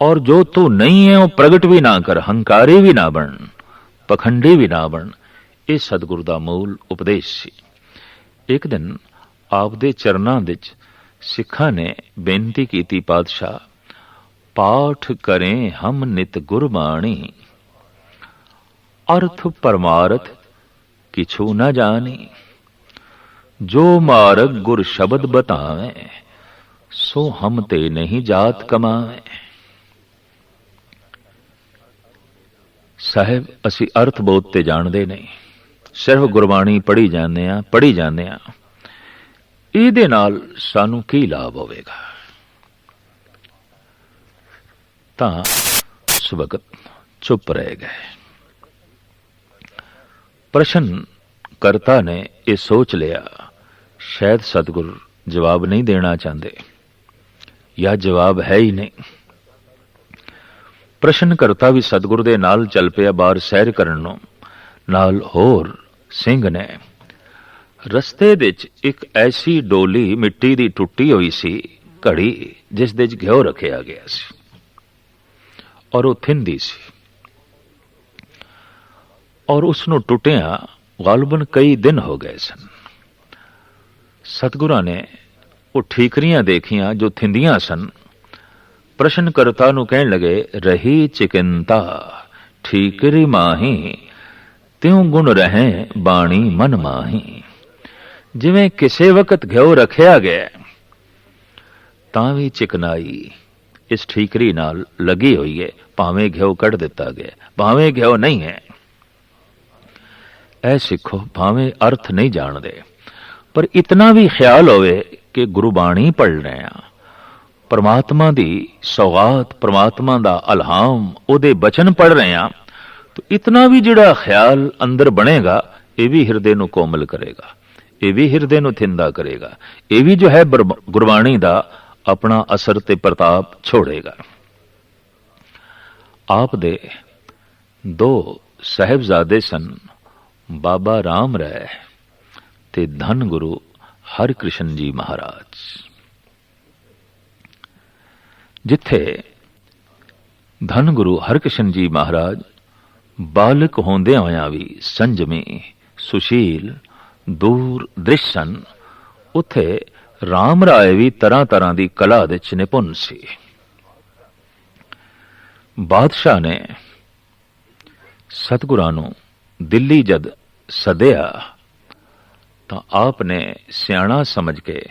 ਔਰ ਜੋ ਤੂੰ ਨਹੀਂ ਹੈ ਉਹ ਪ੍ਰਗਟ ਵੀ ਨਾ ਕਰ ਹੰਕਾਰੀ ਵੀ ਨਾ ਬਣ ਪਖੰਡੀ ਵੀ ਨਾ ਬਣ ਇਹ ਸਤਿਗੁਰ ਦਾ ਮੂਲ ਉਪਦੇਸ਼ ਸੀ ਇੱਕ ਦਿਨ ਆਪ ਦੇ ਚਰਨਾਂ ਵਿੱਚ ਸਿੱਖਾਂ ਨੇ ਬੇਨਤੀ ਕੀਤੀ ਪਾਤਸ਼ਾਹ ਪਾਠ ਕਰੇ ਹਮ ਨਿਤ ਗੁਰਬਾਣੀ ਅਰਥ ਪਰਮਾਰਥ ਕਿਛੂ ਨਾ ਜਾਣੀ ਜੋ ਮਾਰਗ ਗੁਰ ਸ਼ਬਦ ਬਤਾਵੇ ਸੋ ਹਮ ਤੇ ਨਹੀਂ ਜਾਤ ਕਮਾਵੇ ਸਾਹਿਬ, ਅਸੀਂ ਅਰਥ ਬੋਧ ਤੇ ਜਾਣਦੇ ਨਹੀਂ। ਸਿਰਫ ਗੁਰਬਾਣੀ ਪੜ੍ਹੀ ਜਾਂਦੇ ਆ ਪੜ੍ਹੀ ਜਾਂਦੇ ਆ ਇਹਦੇ ਨਾਲ ਸਾਨੂੰ ਕੀ ਲਾਭ ਹੋਵੇਗਾ? ਤਾਂ ਉਸ ਚੁੱਪ ਰਹਿ ਗਏ। ਪ੍ਰਸ਼ਨ ਕਰਤਾ ਨੇ ਇਹ ਸੋਚ ਲਿਆ, ਸ਼ਾਇਦ ਸਤਿਗੁਰ ਜਵਾਬ ਨਹੀਂ ਦੇਣਾ ਚਾਹੁੰਦੇ। ਜਾਂ ਜਵਾਬ ਹੈ ਹੀ ਨਹੀਂ। ਪ੍ਰਸ਼ਨ ਕਰਤਾ ਵੀ ਸਤਿਗੁਰ ਦੇ ਨਾਲ ਚੱਲ ਪਿਆ ਬਾਹਰ ਸੈਰ ਕਰਨ ਨੂੰ। ਨਾਲ ਹੋਰ ਸਿੰਘ ਨੇ, ਰਸਤੇ ਵਿੱਚ ਇੱਕ ਐਸੀ ਡੋਲੀ ਮਿੱਟੀ ਦੀ ਟੁੱਟੀ ਹੋਈ ਸੀ, ਘੜੀ ਜਿਸ ਦੇ ਵਿੱਚ ਘਿਓ ਰੱਖਿਆ ਗਿਆ ਸੀ ਔਰ ਉਹ ਥਿੰਦੀ ਸੀ। ਔਰ ਉਸ ਨੂੰ ਟੁੱਟਿਆ ਗਾਲਬਨ ਕਈ ਦਿਨ ਹੋ ਗਏ ਸਨ। ਸਤਗੁਰਾਂ ਨੇ ਉਹ ਠੀਕਰੀਆਂ ਦੇਖੀਆਂ ਜੋ ਥਿੰਦੀਆਂ ਸਨ। ਪ੍ਰਸ਼ਨ ਕਰਤਾ ਨੂੰ ਕਹਿਣ ਲਗੇ, ਰਹੀ ਚਿਕਿੰਤਾ ਠੀਕਰੀ ਮਾਹੀ ਤਿਉ ਗੁਣ ਰਹੇ ਬਾਣੀ ਮਨ ਮਾਹੀ। ਜਿਵੇਂ ਕਿਸੇ ਵਕਤ ਘਿਓ ਰੱਖਿਆ ਗਿਆ, ਤਾਂ ਵੀ ਚਿਕਨਾਈ, ਇਸ ਠੀਕਰੀ ਨਾਲ ਲੱਗੀ ਹੋਈ ਹੈ ਭਾਵੇਂ ਘਿਓ ਕੱਢ ਦਿੱਤਾ ਗਿਆ, ਭਾਵੇਂ ਘਿਓ ਨਹੀਂ ਹੈ। ਐ ਸਿੱਖੋ, ਭਾਵੇਂ ਅਰਥ ਨਹੀਂ ਜਾਣਦੇ, ਪਰ ਇਤਨਾ ਵੀ ਖਿਆਲ ਹੋਵੇ ਕਿ ਗੁਰਬਾਣੀ ਪੜ ਰਹੇ ਆ ਪਰਮਾਤਮਾ ਦੀ, ਸੌਗਾਤ ਪਰਮਾਤਮਾ ਦਾ ਅਲਹਾਮ ਉਹਦੇ ਬਚਨ ਪੜ ਰਹੇ ਆ ਤਾਂ ਇਤਨਾ ਵੀ ਜਿਹੜਾ ਖਿਆਲ ਅੰਦਰ ਬਣੇਗਾ, ਇਹ ਵੀ ਹਿਰਦੇ ਨੂੰ ਕੋਮਲ ਕਰੇਗਾ, ਇਹ ਵੀ ਹਿਰਦੇ ਨੂੰ ਥਿੰਦਾ ਕਰੇਗਾ, ਇਹ ਵੀ ਜੋ ਹੈ ਗੁਰਬਾਣੀ ਦਾ ਆਪਣਾ ਅਸਰ ਤੇ ਪ੍ਰਤਾਪ ਛੋੜੇਗਾ। ਆਪ ਦੇ ਦੋ ਸਹਿਬਜ਼ਾਦੇ ਸਨ, ਬਾਬਾ ਰਾਮ ਰਾਏ ਤੇ ਧੰਨ ਗੁਰੂ ਹਰਿਕ੍ਰਿਸ਼ਨ ਜੀ ਮਹਾਰਾਜ। ਜਿੱਥੇ ਧੰਨ ਗੁਰੂ ਹਰਕ੍ਰਿਸ਼ਨ ਜੀ ਮਹਾਰਾਜ ਬਾਲਕ ਹੁੰਦਿਆਂ ਹੋਇਆਂ ਵੀ ਸੰਜਮੀ, ਸੁਸ਼ੀਲ, ਦੂਰ ਦ੍ਰਿਸ਼ ਸਨ, ਉੱਥੇ ਰਾਮ ਰਾਏ ਵੀ ਤਰ੍ਹਾਂ ਤਰ੍ਹਾਂ ਦੀ ਕਲਾ ਦੇ ਚ ਨਿਪੁੰਨ ਸੀ। ਬਾਦਸ਼ਾਹ ਨੇ ਸਤਿਗੁਰਾਂ ਨੂੰ ਦਿੱਲੀ ਜਦ ਸਦਿਆ ਤਾਂ ਆਪ ਨੇ ਸਿਆਣਾ ਸਮਝ ਕੇ,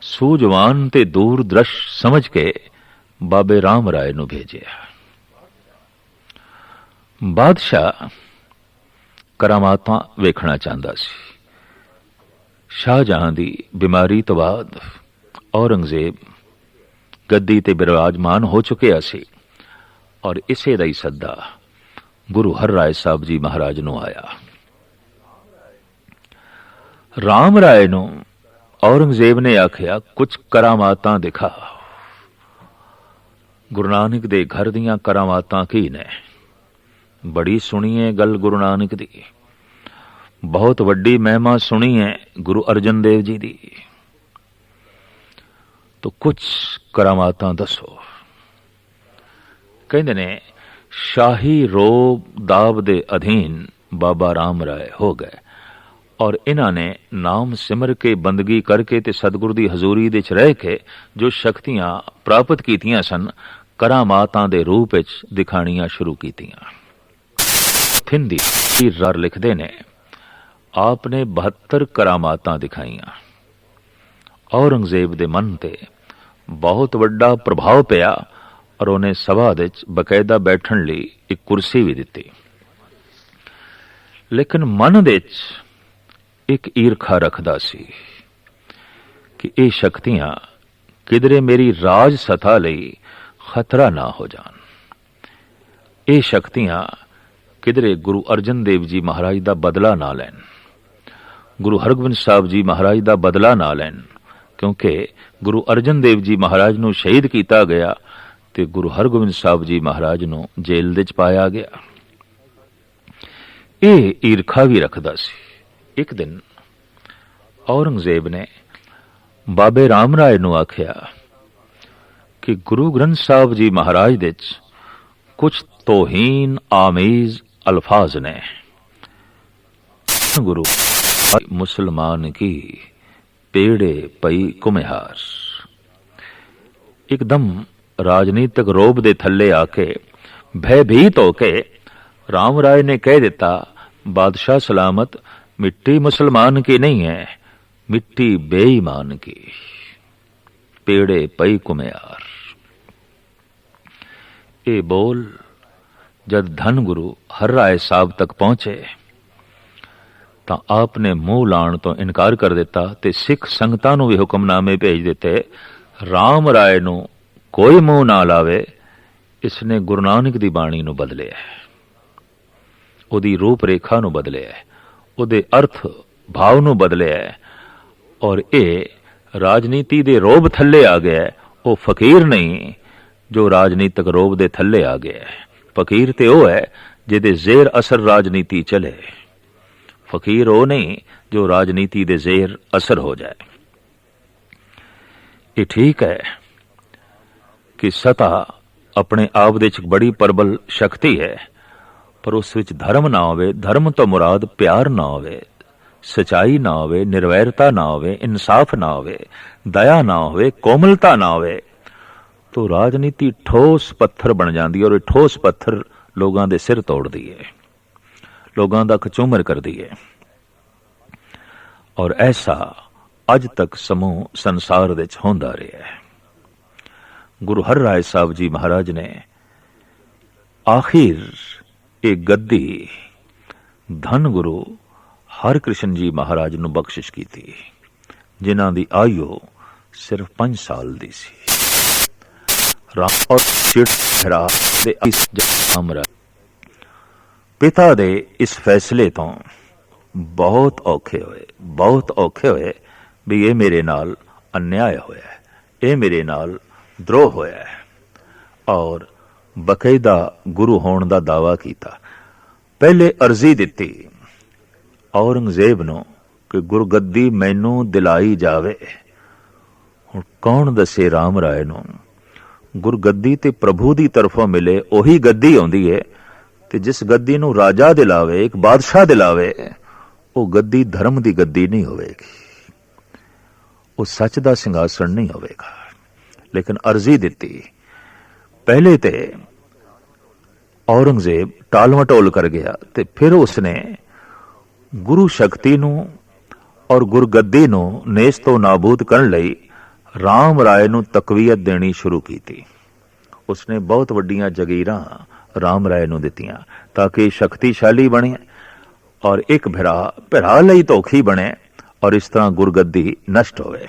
ਸੂਝਵਾਨ ਤੇ ਦੂਰਦਰਸ਼ ਸਮਝ ਕੇ ਬਾਬੇ ਰਾਮ ਰਾਏ ਨੂੰ ਭੇਜਿਆ। ਬਾਦਸ਼ਾਹ ਕਰਾਮਾਤਾਂ ਵੇਖਣਾ ਚਾਹੁੰਦਾ ਸੀ। ਸ਼ਾਹਜਹਾਂ ਦੀ ਬਿਮਾਰੀ ਤੋਂ ਬਾਅਦ ਔਰੰਗਜ਼ੇਬ ਗੱਦੀ ਤੇ ਬਿਰਾਜਮਾਨ ਹੋ ਚੁੱਕਿਆ ਸੀ ਔਰ ਇਸੇ ਦਾ ਹੀ ਸੱਦਾ ਗੁਰੂ ਹਰ ਰਾਏ ਸਾਹਿਬ ਜੀ ਮਹਾਰਾਜ ਨੂੰ ਆਇਆ। ਰਾਮ ਰਾਏ ਨੂੰ ਔਰੰਗਜ਼ੇਬ ਨੇ ਆਖਿਆ ਕੁਝ ਕਰਾਮਾਤਾਂ ਦਿਖਾ। ਗੁਰੂ ਨਾਨਕ ਦੇ ਘਰ ਦੀਆਂ ਕਰਾਮਾਤਾਂ ਕੀ ਨੇ? ਬੜੀ ਸੁਣੀ ਹੈ ਗੱਲ ਗੁਰੂ ਨਾਨਕ ਦੀ। ਬਹੁਤ ਵੱਡੀ ਮਹਿਮਾ ਸੁਣੀ ਹੈ ਗੁਰੂ ਅਰਜਨ ਦੇਵ ਜੀ ਦੀ। ਤੋ ਕੁਝ ਕਰਾਮਾਤਾਂ ਦੱਸੋ। ਕਹਿੰਦੇ ਨੇ, ਸ਼ਾਹੀ ਰੋਬ ਦਾਬ ਦੇ ਅਧੀਨ ਬਾਬਾ ਰਾਮ ਰਾਏ ਹੋ ਗਏ ਔਰ ਇਹਨਾਂ ਨੇ ਨਾਮ ਸਿਮਰ ਕੇ ਬੰਦਗੀ ਕਰਕੇ ਤੇ ਸਤਿਗੁਰ ਦੀ ਹਜ਼ੂਰੀ ਦੇ ਚ ਰਹਿ ਕੇ ਜੋ ਸ਼ਕਤੀਆਂ ਪ੍ਰਾਪਤ ਕੀਤੀਆਂ ਸਨ ਕਰਾਮਾਤਾਂ ਦੇ ਰੂਪ ਵਿੱਚ ਦਿਖਾਣੀਆਂ ਸ਼ੁਰੂ ਕੀਤੀਆਂ। ਥਿੰਦੀ ਰਰ ਲਿਖਦੇ ਨੇ ਆਪ ਨੇ 72 ਕਰਾਮਾਤਾਂ ਦਿਖਾਈਆਂ। ਔਰੰਗਜ਼ੇਬ ਦੇ ਮਨ ਤੇ ਬਹੁਤ ਵੱਡਾ ਪ੍ਰਭਾਵ ਪਿਆ ਔਰ ਉਹਨੇ ਸਭਾ ਦੇ ਵਿੱਚ ਬਕਾਇਦਾ ਬੈਠਣ ਲਈ ਇੱਕ ਕੁਰਸੀ ਵੀ ਦਿੱਤੀ। ਲੇਕਿਨ ਮਨ ਦੇ ਵਿੱਚ ਇੱਕ ਈਰਖਾ ਰੱਖਦਾ ਸੀ ਕਿ ਇਹ ਸ਼ਕਤੀਆਂ ਕਿਧਰੇ ਮੇਰੀ ਰਾਜ ਸਤਾ ਲਈ ਖਤਰਾ ਨਾ ਹੋ ਜਾਣ। ਇਹ ਸ਼ਕਤੀਆਂ ਕਿਧਰੇ ਗੁਰੂ ਅਰਜਨ ਦੇਵ ਜੀ ਮਹਾਰਾਜ ਦਾ ਬਦਲਾ ਨਾ ਲੈਣ, ਗੁਰੂ ਹਰਗੋਬਿੰਦ ਸਾਹਿਬ ਜੀ ਮਹਾਰਾਜ ਦਾ ਬਦਲਾ ਨਾ ਲੈਣ, ਕਿਉਂਕਿ ਗੁਰੂ ਅਰਜਨ ਦੇਵ ਜੀ ਮਹਾਰਾਜ ਨੂੰ ਸ਼ਹੀਦ ਕੀਤਾ ਗਿਆ ਤੇ ਗੁਰੂ ਹਰਗੋਬਿੰਦ ਸਾਹਿਬ ਜੀ ਮਹਾਰਾਜ ਨੂੰ ਜੇਲ੍ਹ ਦੇ ਚ ਪਾਇਆ ਗਿਆ। ਇਹ ਈਰਖਾ ਵੀ ਰੱਖਦਾ ਸੀ। ਇੱਕ ਦਿਨ ਔਰੰਗਜ਼ੇਬ ਨੇ ਬਾਬੇ ਰਾਮ ਰਾਏ ਨੂੰ ਆਖਿਆ ਕਿ ਗੁਰੂ ਗ੍ਰੰਥ ਸਾਹਿਬ ਜੀ ਮਹਾਰਾਜ ਦੇ ਚ ਕੁਝ ਤੋਹੀਨ ਆਮੀਜ਼ ਅਲਫਾਜ਼ ਨੇ ਗੁਰੂ ਮੁਸਲਮਾਨ ਕੀ ਪੇੜੇ ਪਈ ਕੁਮਿਹਾਰ ਇੱਕਦਮ ਰਾਜਨੀਤਿਕ ਰੋਬ ਦੇ ਥੱਲੇ ਆ ਕੇ ਭੈਭੀਤ ਹੋ ਕੇ ਰਾਮ ਰਾਏ ਨੇ ਕਹਿ ਦਿੱਤਾ ਬਾਦਸ਼ਾਹ ਸਲਾਮਤ ਮਿੱਟੀ ਮੁਸਲਮਾਨ ਕੀ ਨਹੀਂ ਹੈ ਮਿੱਟੀ ਬੇਈਮਾਨ ਕੀ ਪੇੜੇ ਪਈ ਕੁਮਿਆਰ ਇਹ ਬੋਲ, ਜਦ ਧਨ ਗੁਰੂ ਹਰ ਰਾਏ ਸਾਹਿਬ ਤੱਕ ਪਹੁੰਚੇ, ਤਾਂ ਆਪ ਨੇ ਮੂੰਹ ਲਾਣ ਤੋਂ ਇਨਕਾਰ ਕਰ ਦਿੱਤਾ ਤੇ ਸਿੱਖ ਸੰਗਤਾਂ ਨੂੰ ਵੀ ਹੁਕਮਨਾਮੇ ਭੇਜ ਦਿੱਤੇ RAM ਰਾਏ ਨੂੰ ਕੋਈ ਮੂੰਹ ਨਾ ਲਾਵੇ ਇਸ ਨੇ ਗੁਰੂ ਨਾਨਕ ਦੀ ਬਾਣੀ ਨੂੰ ਬਦਲਿਆ ਉਹਦੀ ਰੂਪ ਰੇਖਾ ਨੂੰ ਬਦਲਿਆ ਉਹਦੇ ਅਰਥ ਭਾਵ ਨੂੰ ਬਦਲਿਆ ਔਰ ਇਹ ਰਾਜਨੀਤੀ ਦੇ ਰੋਬ ਥੱਲੇ ਆ ਗਿਆ ਉਹ ਫਕੀਰ ਨਹੀਂ ਜੋ ਰਾਜਨੀਤਿਕ ਰੋਬ ਦੇ ਥੱਲੇ ਆ ਗਿਆ ਹੈ। ਫਕੀਰ ਤੇ ਉਹ ਹੈ ਜਿਹਦੇ ਜ਼ੇਰ ਅਸਰ ਰਾਜਨੀਤੀ ਚਲੇ। ਫਕੀਰ ਉਹ ਨਹੀਂ ਜੋ ਰਾਜਨੀਤੀ ਦੇ ਜ਼ੇਰ ਅਸਰ ਹੋ ਜਾਏ। ਇਹ ਠੀਕ ਹੈ ਕਿ ਸਤਾ ਆਪਣੇ ਆਪ ਦੇ ਵਿੱਚ ਬੜੀ ਪਰਬਲ ਸ਼ਕਤੀ ਹੈ, ਪਰ ਉਸ ਵਿੱਚ ਧਰਮ ਨਾ ਹੋਵੇ, ਧਰਮ ਤੋਂ ਮੁਰਾਦ ਪਿਆਰ ਨਾ ਹੋਵੇ, ਸਚਾਈ ਨਾ ਹੋਵੇ, ਨਿਰਵੈਰਤਾ ਨਾ ਹੋਵੇ, ਇਨਸਾਫ ਨਾ ਹੋਵੇ, ਦਇਆ ਨਾ ਹੋਵੇ, ਕੋਮਲਤਾ ਨਾ ਹੋਵੇ ਤੋ ਰਾਜਨੀਤੀ ਠੋਸ ਪੱਥਰ ਬਣ ਜਾਂਦੀ ਹੈ ਔਰ ਇਹ ਠੋਸ ਪੱਥਰ ਲੋਕਾਂ ਦੇ ਸਿਰ ਤੋੜਦੀ ਹੈ। ਲੋਕਾਂ ਦਾ ਕਚੂਮਰ ਕਰਦੀ ਹੈ। ਔਰ ਐਸਾ ਅੱਜ ਤੱਕ ਸਮੂਹ ਸੰਸਾਰ ਵਿੱਚ ਹੁੰਦਾ ਰਿਹਾ ਹੈ। ਗੁਰੂ ਹਰ ਰਾਏ ਸਾਹਿਬ ਜੀ ਮਹਾਰਾਜ ਨੇ ਆਖਿਰ ਇਹ ਗੱਦੀ ਧੰਨ ਗੁਰੂ ਹਰ ਕ੍ਰਿਸ਼ਨ ਜੀ ਮਹਾਰਾਜ ਨੂੰ ਬਖਸ਼ਿਸ਼ ਕੀਤੀ, ਜਿਨ੍ਹਾਂ ਦੀ ਆਯੂ ਸਿਰਫ 5 ਸਾਲ ਦੀ ਸੀ। ਰਾਮ ਔਰ ਚਿੜਰਾ ਦੇ ਇਸ ਜਮਰਾ ਪਿਤਾ ਦੇ ਇਸ ਫੈਸਲੇ ਤੋਂ ਬਹੁਤ ਔਖੇ ਹੋਏ, ਬਹੁਤ ਔਖੇ ਹੋਏ ਵੀ ਇਹ ਮੇਰੇ ਨਾਲ ਅਨਿਆਏ ਹੋਇਆ ਹੈ, ਇਹ ਮੇਰੇ ਨਾਲ ਦਰੋਹ ਹੋਇਆ ਹੈ ਔਰ ਬਕਾਇਦਾ ਗੁਰੂ ਹੋਣ ਦਾ ਦਾਵਾ ਕੀਤਾ। ਪਹਿਲੇ ਅਰਜ਼ੀ ਦਿੱਤੀ ਔਰੰਗਜ਼ੇਬ ਨੂੰ ਕਿ ਗੁਰਗੱਦੀ ਮੈਨੂੰ ਦਿਲਾਈ ਜਾਵੇ। ਹੁਣ ਕੌਣ ਦੱਸੇ RAM ਰਾਏ ਨੂੰ ਗੁਰਗੱਦੀ ਤੇ ਪ੍ਰਭੂ ਦੀ ਤਰਫੋਂ ਮਿਲੇ, ਉਹੀ ਗੱਦੀ ਆਉਂਦੀ ਹੈ ਤੇ ਜਿਸ ਗੱਦੀ ਨੂੰ ਰਾਜਾ ਦਿਲਾਵੇ ਇੱਕ ਬਾਦਸ਼ਾਹ ਦਿਲਾਵੇ ਉਹ ਗੱਦੀ ਧਰਮ ਦੀ ਗੱਦੀ ਨਹੀਂ ਹੋਵੇਗੀ। ਉਹ ਸੱਚ ਦਾ ਸਿੰਘਾਸਣ ਨਹੀਂ ਹੋਵੇਗਾ। ਲੇਕਿਨ ਅਰਜ਼ੀ ਦਿੱਤੀ। ਪਹਿਲੇ ਤੇ ਔਰੰਗਜ਼ੇਬ ਟਾਲਮਟੋਲ ਕਰ ਗਿਆ ਤੇ ਫਿਰ ਉਸਨੇ ਗੁਰੂ ਸ਼ਕਤੀ ਨੂੰ ਔਰ ਗੁਰਗੱਦੀ ਨੂੰ ਨੇਸ ਤੋਂ ਨਾਬੂਦ ਕਰਨ ਲਈ ਰਾਮ ਰਾਏ ਨੂੰ ਤਕਵੀਅਤ ਦੇਣੀ ਸ਼ੁਰੂ ਕੀਤੀ। ਉਸਨੇ ਬਹੁਤ ਵੱਡੀਆਂ ਜਗੀਰਾਂ ਰਾਮ ਰਾਏ ਨੂੰ ਦਿੱਤੀਆਂ ਤਾਂ ਕਿ ਸ਼ਕਤੀਸ਼ਾਲੀ ਬਣੇ ਔਰ ਇੱਕ ਭਰਾ ਭਰਾ ਲਈ ਧੋਖੀ ਬਣੇ ਔਰ ਇਸ ਤਰ੍ਹਾਂ ਗੁਰਗੱਦੀ ਨਸ਼ਟ ਹੋਵੇ।